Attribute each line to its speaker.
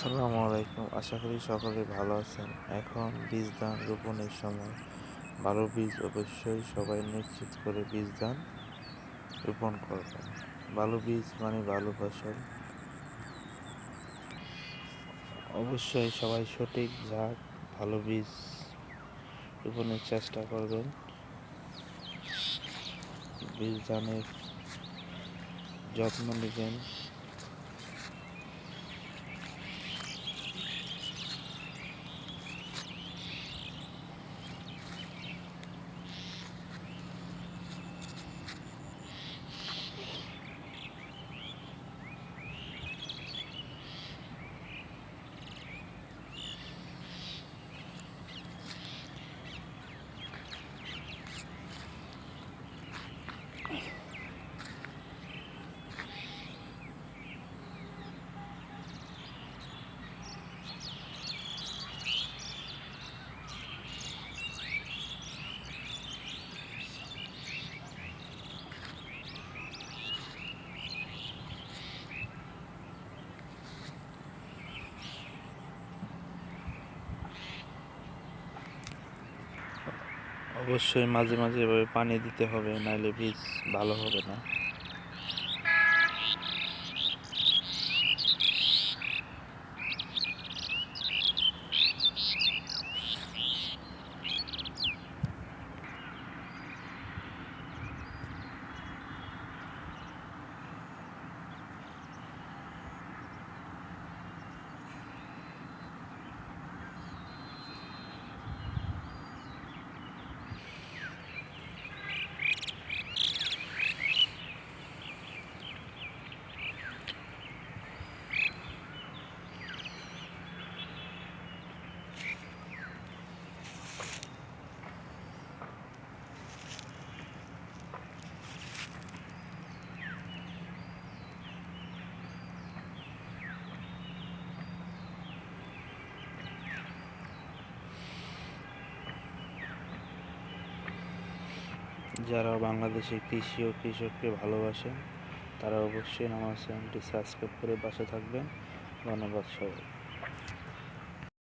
Speaker 1: আসসালামু আলাইকুম। আশা করি সকলে ভালো আছেন। এখন বীজ দান রোপণের সময়। ভালো বীজ অবশ্যই সবাই নিশ্চিত করে বীজ দান রোপণ করবেন। ভালো বীজ মানে ভালো ফসল। অবশ্যই সবাই সঠিক জাত ভালো বীজ রোপণের চেষ্টা করবেন। বীজ দানের যত্ন নেবেন। অবশ্যই মাঝে মাঝে এভাবে পানি দিতে হবে নাহলে বীজ ভালো হবে না। যারা বাংলাদেশের কৃষি ও কৃষককে ভালোবাসেন, তারা অবশ্যই আমার চ্যানেলটি সাবস্ক্রাইব করে পাশে থাকবেন। ধন্যবাদ সবাই